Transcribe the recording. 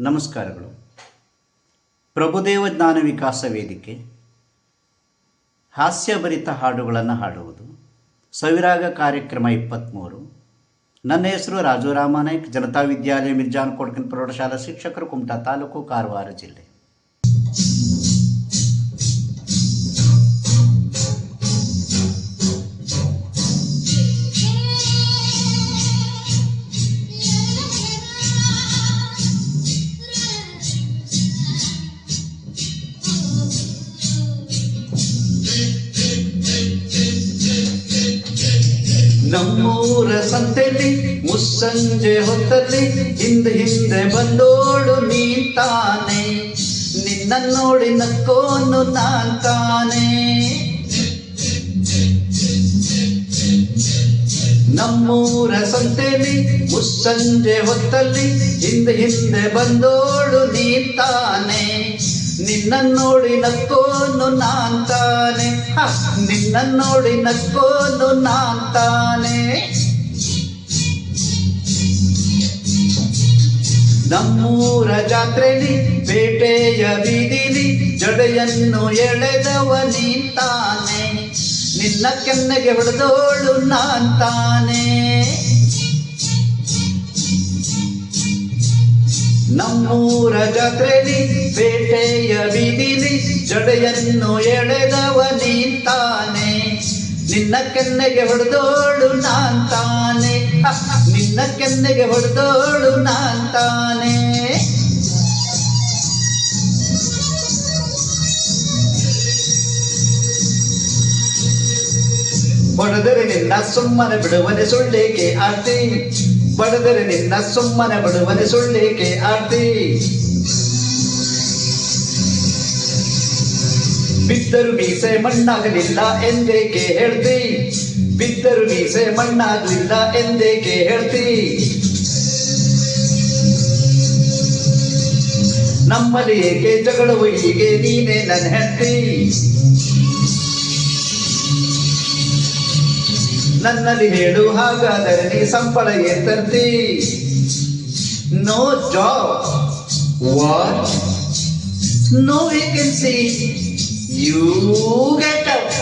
ನಮಸ್ಕಾರಗಳು. ಪ್ರಭುದೇವ ಜ್ಞಾನ ವಿಕಾಸ ವೇದಿಕೆ, ಹಾಸ್ಯಭರಿತ ಹಾಡುಗಳನ್ನು ಹಾಡುವುದು, ಸವಿರಾಗ ಕಾರ್ಯಕ್ರಮ ಇಪ್ಪತ್ತ್ಮೂರು ನನ್ನ ಹೆಸರು ರಾಜು ರಾಮಾನಾಯ್ಕ್, ಜನತಾ ವಿದ್ಯಾಲಯ ಮಿರ್ಜಾನ್ ಕೊಡ್ಕನ್ ಪ್ರೌಢಶಾಲಾ ಶಿಕ್ಷಕರು, ಕುಮಟಾ ತಾಲೂಕು, ಕಾರವಾರ ಜಿಲ್ಲೆ. ನಮ್ಮೂರ ಸಂತೆಲಿ, ಮುಸ್ಸಂಜೆ ಹೊತ್ತಲ್ಲಿ, ಹಿಂದೆ ಹಿಂದೆ ಬಂದೋಳು ನೀತಾನೆ. ನಿನ್ನ ನೋಡಿ ನಕ್ಕೋನು ನಾನ್ ತಾನೆ. ನಮ್ಮೂರ ಸಂತೆಲಿ, ಮುಸ್ಸಂಜೆ ಹೊತ್ತಲ್ಲಿ, ಹಿಂದೆ ಹಿಂದೆ ಬಂದೋಳು ನೀತಾನೆ. ನಿನ್ನ ನೋಡಿ ನಕ್ಕೋನು ನಾನ್ ತಾನೆ. ಹ, ನಿನ್ನ ನೋಡಿ ನಕ್ಕೋನು ನಾನ್ ತಾನೆ. ನಮ್ಮೂರ ಜಾತ್ರೆಲಿ ಬೇಟೆಯ ಬೀದಿಲಿ ಜಡೆಯನ್ನು ಎಳೆದವ ನೀತಾನೆ ನಿನ್ನ ಕೆನ್ನೆಗೆ ಹೊಡೆದೋಳು ನಾನ್ ತಾನೆ. ನಮ್ಮೂರ ಜಾತ್ರೆಲಿ ಬೀದಿಲಿ ಜಡೆಯನ್ನು ಎಳೆದವ ನೀತಾನೆ ನಿನ್ನ ಕೆನ್ನೆಗೆ ಹೊಡೆದೋಳು ನಾನ್ ತಾನೆ. ಹ, ನಿನ್ನ ಕೆನ್ನೆಗೆ ಹೊಡೆದೋಳು ನಾನ್ ತಾನೆ. ಬಡದರೆ ನಿನ್ನ ಸುಮ್ಮನೆ ಬಿಡುವನೆ ಸುಳ್ಳೇಕೆ ಆರ್ತಿ? ಬಡದರೆ ನಿನ್ನ ಸುಮ್ಮನೆ ಬಿಡುವನೆ ಸುಳ್ಳೇಕೆ ಆರ್ತಿ? ಬಿದ್ದರು ಮೀಸೆ ಮಣ್ಣಾಗಲಿಲ್ಲ ಎಂದೇಕೆ ಹೇಳ್ತಿ? ಬಿದ್ದರು ಮೀಸೆ ಮಣ್ಣಾಗಲಿಲ್ಲ ಎಂದೇಕೆ ಹೇಳ್ತಿ? ನಮ್ಮಲ್ಲಿ ಏಕೆ ಜಗಳವು ಹೀಗೆ ನೀನೇ ನನ್ನ ಹೆಂಡತಿ? ನನ್ನಲ್ಲಿ ಹೇಳು ಹಾಗಾದರೆ ನೀ ಸಂಬಳ ಏನ್ ತರ್ತಿ? No job what no vacancy You get out.